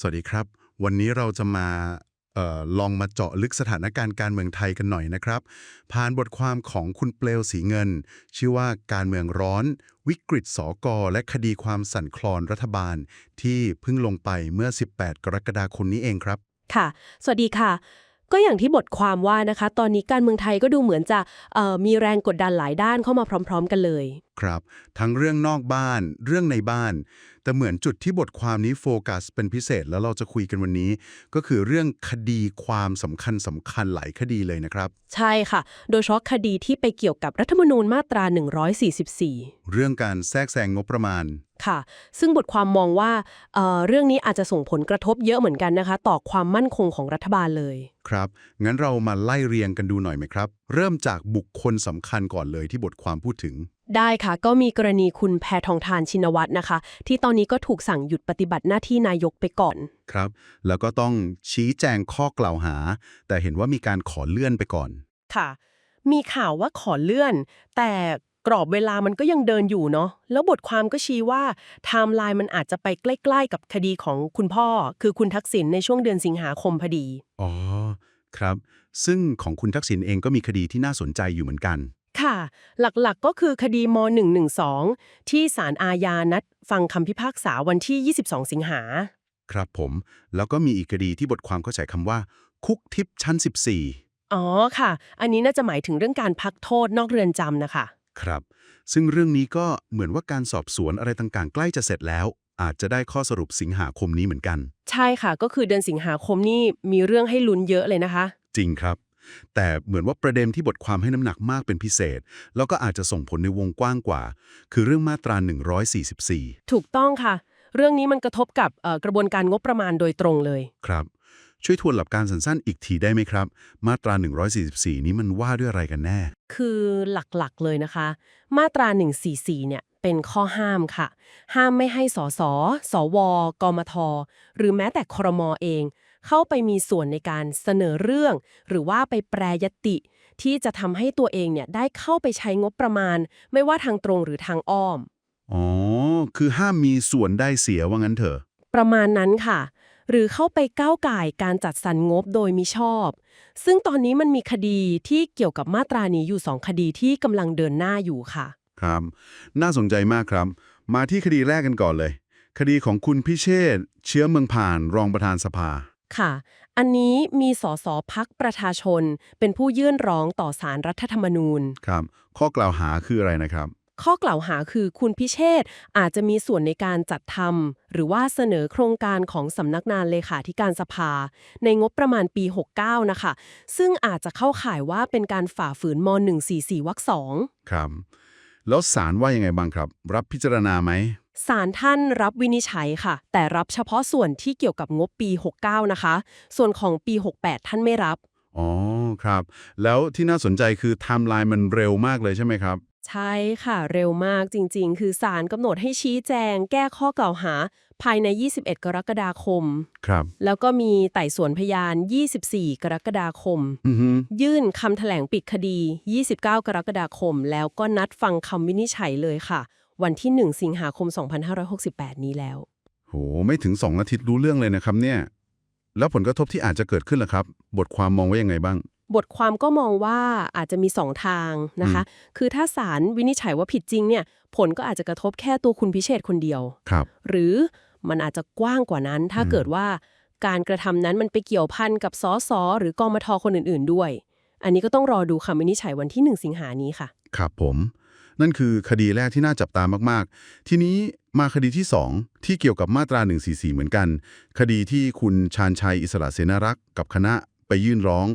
สวัสดีครับ วันนี้เราจะมาออลองมาเจาะลึกสถานการณ์การเมืองไทยกันหน่อยนะครับ ผ่านบทความของคุณเปลวสีเงิน ชื่อว่าการเมืองร้อน วิกฤตสอกอและคดีความสั่นคลอนรัฐบาล ที่เพิ่งลงไปเมื่อ 18 กรกฎาคมนี้เองครับ ค่ะ สวัสดีค่ะ ก็อย่างที่บทความว่านะคะ ตอนนี้การเมืองไทยก็ดูเหมือนจะมีแรงกดดันหลายด้านเข้ามาพร้อม ๆ กันเลย ครับ ทั้งเรื่องนอกบ้าน เรื่องในบ้าน แต่เหมือนจุดที่บทความนี้โฟกัสเป็นพิเศษแล้วเราจะคุยกันวันนี้ ก็คือเรื่องคดีความสำคัญสำคัญหลายคดีเลยนะครับ ใช่ค่ะ โดยเฉพาะคดีที่ไปเกี่ยวกับรัฐธรรมนูญมาตรา 144 เรื่องการแทรกแซงงบประมาณค่ะ ซึ่งบทความมองว่าเอ่อเรื่องนี้อาจจะส่งผลกระทบเยอะเหมือนกันนะคะ ต่อความมั่นคงของรัฐบาลเลย ครับ งั้นเรามาไล่เรียงกันดูหน่อยไหมครับ เริ่มจากบุคคลสำคัญก่อนเลยที่บทความพูดถึง ได้ค่ะ ก็มีกรณีคุณแพทองทานชินวัตรนะคะ ที่ตอนนี้ก็ถูกสั่งหยุดปฏิบัติหน้าที่นายกไปก่อน ครับ แล้วก็ต้องชี้แจงข้อกล่าวหา แต่เห็นว่ามีการขอเลื่อนไปก่อน ค่ะ มีข่าวว่าขอเลื่อน แต่กรอบเวลามันก็ยังเดินอยู่เนาะแล้วบทความก็ชี้ว่าไทม์ไลน์มันอาจจะไปใกล้ๆกับคดีของคุณพ่อ คือคุณทักษิณในช่วงเดือนสิงหาคมพอดี อ๋อ ครับ ซึ่งของคุณทักษิณเองก็มีคดีที่น่าสนใจอยู่เหมือนกัน ค่ะ หลักๆก็คือคดีม .112 ที่ศาลอาญานัดฟังคำพิพากษาวันที่ 22 สิงหา ครับผม แล้วก็มีอีกคดีที่บทความเขาใช้คำว่า คุกทิพย์ชั้นอ๋อค่ะ อันนี้น่าจะหมายถึงเรื่องการพักโทษนอกเรือนจำนะคะ14ครับ ซึ่งเรื่องนี้ก็เหมือนว่าการสอบสวนอะไรต่างๆ ใกล้จะเสร็จแล้ว อาจจะได้ข้อสรุปสิงหาคมนี้เหมือนกัน ใช่ค่ะ ก็คือเดือนสิงหาคมนี่มีเรื่องให้ลุ้นเยอะเลยนะคะ จริงครับ แต่เหมือนว่าประเด็นที่บทความให้น้ำหนักมากเป็นพิเศษ แล้วก็อาจจะส่งผลในวงกว้างกว่า คือเรื่องมาตรา 144 ถูกต้องค่ะ เรื่องนี้มันกระทบกับเอ่อกระบวนการงบประมาณโดยตรงเลยครับช่วยทวนหลักการสั้นๆ อีกทีได้ไหมครับ มาตรา 144 นี้มันว่าด้วยอะไรกันแน่ คือหลักๆเลยนะคะ มาตรา 144 เนี่ย เป็นข้อห้ามค่ะ ห้ามไม่ให้สส สว กมท หรือแม้แต่ครมเอง เข้าไปมีส่วนในการเสนอเรื่อง หรือว่าไปแปรยติ ที่จะทำให้ตัวเองเนี่ยได้เข้าไปใช้งบประมาณ ไม่ว่าทางตรงหรือทางอ้อม อ๋อ คือห้ามมีส่วนได้เสียว่างั้นเถอะ ประมาณนั้นค่ะ หรือเข้าไปก้าวไก่ายการจัดสรรงบโดยมิชอบ ซึ่งตอนนี้มันมีคดีที่เกี่ยวกับมาตรานี้อยู่สองคดีที่กำลังเดินหน้าอยู่ค่ะ ครับ น่าสนใจมากครับ มาที่คดีแรกกันก่อนเลย คดีของคุณพิเชษฐ์เชื้อเมืองผ่านรองประธานสภา ค่ะ อันนี้มีสสพักประชาชน เป็นผู้ยื่นร้องต่อสารรัฐธรรมนูญ ครับ ข้อกล่าวหาคืออะไรนะครับ ข้อกล่าวหาคือคุณพิเชษฐ์อาจจะมีส่วนในการจัดทำหรือว่าเสนอโครงการของสำนักงานเลขาธิการสภา ในงบประมาณปี 69 นะคะ ซึ่งอาจจะเข้าข่ายว่าเป็นการฝ่าฝืนม .144 วรรคสองครับ แล้วศาลว่ายังไงบ้างครับ รับพิจารณาไหม ศาลท่านรับวินิจฉัยค่ะ แต่รับเฉพาะส่วนที่เกี่ยวกับงบปี 69 นะคะ ส่วนของปี 68 ท่านไม่รับ อ๋อ ครับ แล้วที่น่าสนใจคือไทม์ไลน์มันเร็วมากเลยใช่ไหมครับ ใช่ค่ะ เร็วมากจริง ๆ คือศาลกำหนดให้ชี้แจง แก้ข้อกล่าวหา ภายใน 21 กรกฎาคม ครับ แล้วก็มีไต่สวนพยาน 24 กรกฎาคม อือฮึยื่นคำแถลงปิดคดี 29 กรกฎาคม แล้วก็นัดฟังคำวินิจฉัยเลยค่ะ วันที่ 1 สิงหาคม 2568 นี้แล้ว โห ไม่ถึงสองอาทิตย์รู้เรื่องเลยนะครับเนี่ย แล้วผลกระทบที่อาจจะเกิดขึ้นล่ะครับ บทความมองว่ายังไงบ้าง บทความก็มองว่าอาจจะมีสองทางนะคะ คือถ้าศาลวินิจฉัยว่าผิดจริงเนี่ย ผลก็อาจจะกระทบแค่ตัวคุณพิเชษฐ์คนเดียว ครับ หรือมันอาจจะกว้างกว่านั้น ถ้าอืมเกิดว่าการกระทำนั้นมันไปเกี่ยวพันกับสสหรือกมทคนอื่น ๆ ด้วย อันนี้ก็ต้องรอดูคำวินิจฉัยวันที่ 1 สิงหานี้ค่ะ ครับผม นั่นคือคดีแรกที่น่าจับตามากๆ ทีนี้มาคดีที่ 2 ที่เกี่ยวกับมาตรา 144 เหมือนกัน คดีที่คุณชาญชัยอิสระเสนารักษ์กับคณะไปยื่นร้อง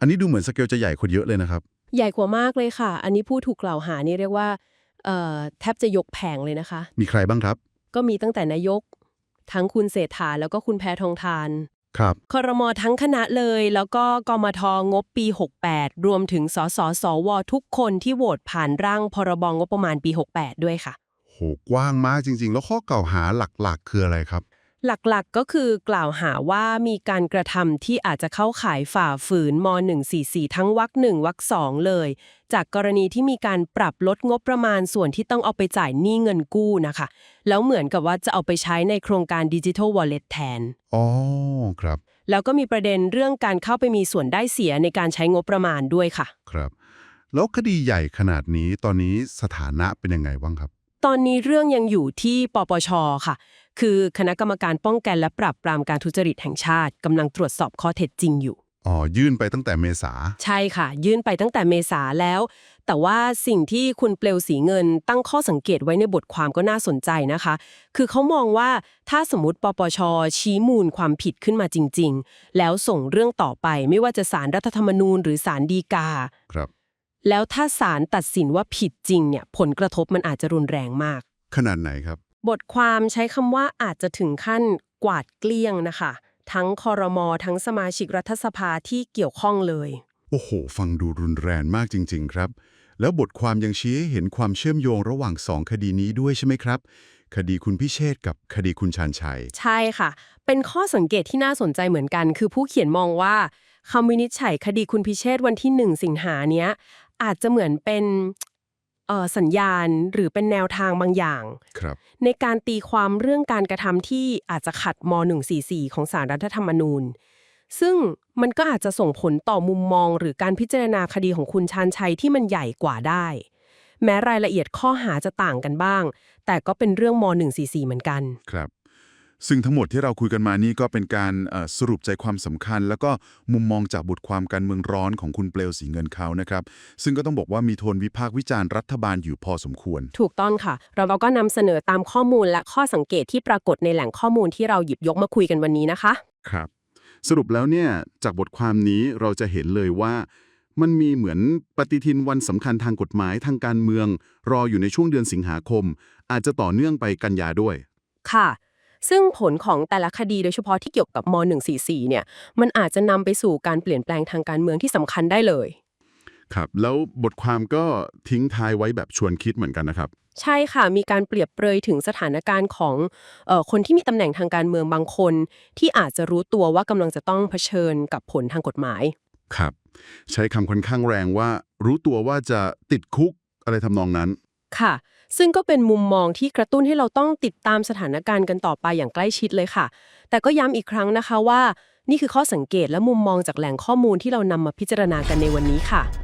อันนี้ดูเหมือนสเกลจะใหญ่คนเยอะเลยนะครับ ใหญ่กว่ามากเลยค่ะ อันนี้ผู้ถูกกล่าวหานี่เรียกว่าเอ่อแทบจะยกแผงเลยนะคะ มีใครบ้างครับ ก็มีตั้งแต่นายก ทั้งคุณเศรษฐาแล้วก็คุณแพทองทาน ครับครมทั้งคณะเลย แล้วก็กมทงบปี 68 รวมถึงสสสวทุกคนที่โหวตผ่านร่างพรบงบประมาณปี 68 ด้วยค่ะ โหกว้างมากจริง ๆ แล้วข้อกล่าวหาหลักๆ คืออะไรครับ หลักๆก็คือกล่าวหาว่ามีการกระทำที่อาจจะเข้าข่ายฝ่าฝืนม .144 ทั้งวรรคหนึ่งวรรคสองเลย จากกรณีที่มีการปรับลดงบประมาณส่วนที่ต้องเอาไปจ่ายหนี้เงินกู้นะคะ แล้วเหมือนกับว่าจะเอาไปใช้ในโครงการดิจิทัลวอลเล็ตแทน อ๋อ ครับ แล้วก็มีประเด็นเรื่องการเข้าไปมีส่วนได้เสียในการใช้งบประมาณด้วยค่ะ ครับ แล้วคดีใหญ่ขนาดนี้ตอนนี้สถานะเป็นยังไงบ้างครับ ตอนนี้เรื่องยังอยู่ที่ปปชค่ะ คือคณะกรรมการป้องกันและปราบปรามการทุจริตแห่งชาติกำลังตรวจสอบข้อเท็จจริงอยู่ อ๋อ ยื่นไปตั้งแต่เมษา ใช่ค่ะ ยื่นไปตั้งแต่เมษาแล้ว แต่ว่าสิ่งที่คุณเปลวสีเงินตั้งข้อสังเกตไว้ในบทความก็น่าสนใจนะคะ คือเขามองว่าถ้าสมมติปปช ชี้มูลความผิดขึ้นมาจริง ๆ แล้วส่งเรื่องต่อไปไม่ว่าจะสารรัฐธรรมนูญ หรือสารดีกา ครับ แล้วถ้าศาลตัดสินว่าผิดจริงเนี่ยผลกระทบมันอาจจะรุนแรงมาก ขนาดไหนครับ บทความใช้คำว่าอาจจะถึงขั้นกวาดเกลี้ยงนะคะ ทั้งคอรมอทั้งสมาชิกรัฐสภาที่เกี่ยวข้องเลย โอ้โห ฟังดูรุนแรงมากจริง ๆ ครับ แล้วบทความยังชี้ให้เห็นความเชื่อมโยงระหว่างสองคดีนี้ด้วยใช่ไหมครับ คดีคุณพิเชษฐ์กับคดีคุณชานชัย ใช่ค่ะ เป็นข้อสังเกตที่น่าสนใจเหมือนกัน คือผู้เขียนมองว่าคำวินิจฉัยคดีคุณพิเชษฐ์วันที่หนึ่งสิงหาเนี้ย อาจจะเหมือนเป็นเอ่อสัญญาณหรือเป็นแนวทางบางอย่างครับในการตีความเรื่องการกระทำที่อาจจะขัดม .144 ของสารรัฐธรรมนูญ ซึ่งมันก็อาจจะส่งผลต่อมุมมอง หรือการพิจารณาคดีของคุณชานชัยที่มันใหญ่กว่าได้ แม้รายละเอียดข้อหาจะต่างกันบ้าง แต่ก็เป็นเรื่องม .144 เหมือนกันครับ ซึ่งทั้งหมดที่เราคุยกันมานี่ก็เป็นการเอ่อสรุปใจความสำคัญ แล้วก็มุมมองจากบทความการเมืองร้อนของคุณเปลวสีเงินเขานะครับ ซึ่งก็ต้องบอกว่ามีโทนวิพากษ์วิจารณ์รัฐบาลอยู่พอสมควร ถูกต้องค่ะ เราก็นำเสนอตามข้อมูลและข้อสังเกตที่ปรากฏในแหล่งข้อมูลที่เราหยิบยกมาคุยกันวันนี้นะคะ ครับ สรุปแล้วเนี่ยจากบทความนี้เราจะเห็นเลยว่า มันมีเหมือนปฏิทินวันสำคัญทางกฎหมายทางการเมือง รออยู่ในช่วงเดือนสิงหาคม อาจจะต่อเนื่องไปกันยาด้วย ค่ะ ซึ่งผลของแต่ละคดีโดยเฉพาะที่เกี่ยวกับม .144 เนี่ย มันอาจจะนำไปสู่การเปลี่ยนแปลงทางการเมืองที่สำคัญได้เลย ครับ แล้วบทความก็ทิ้งท้ายไว้แบบชวนคิดเหมือนกันนะครับ ใช่ค่ะ มีการเปรียบเปรยถึงสถานการณ์ของเออคนที่มีตำแหน่งทางการเมืองบางคน ที่อาจจะรู้ตัวว่ากำลังจะต้องเผชิญกับผลทางกฎหมาย ครับ ใช้คำค่อนข้างแรงว่า รู้ตัวว่าจะติดคุกอะไรทำนองนั้น ค่ะ ซึ่งก็เป็นมุมมองที่กระตุ้นให้เราต้องติดตามสถานการณ์กันต่อไปอย่างใกล้ชิดเลยค่ะ แต่ก็ย้ำอีกครั้งนะคะว่า นี่คือข้อสังเกตและมุมมองจากแหล่งข้อมูลที่เรานำมาพิจารณากันในวันนี้ค่ะ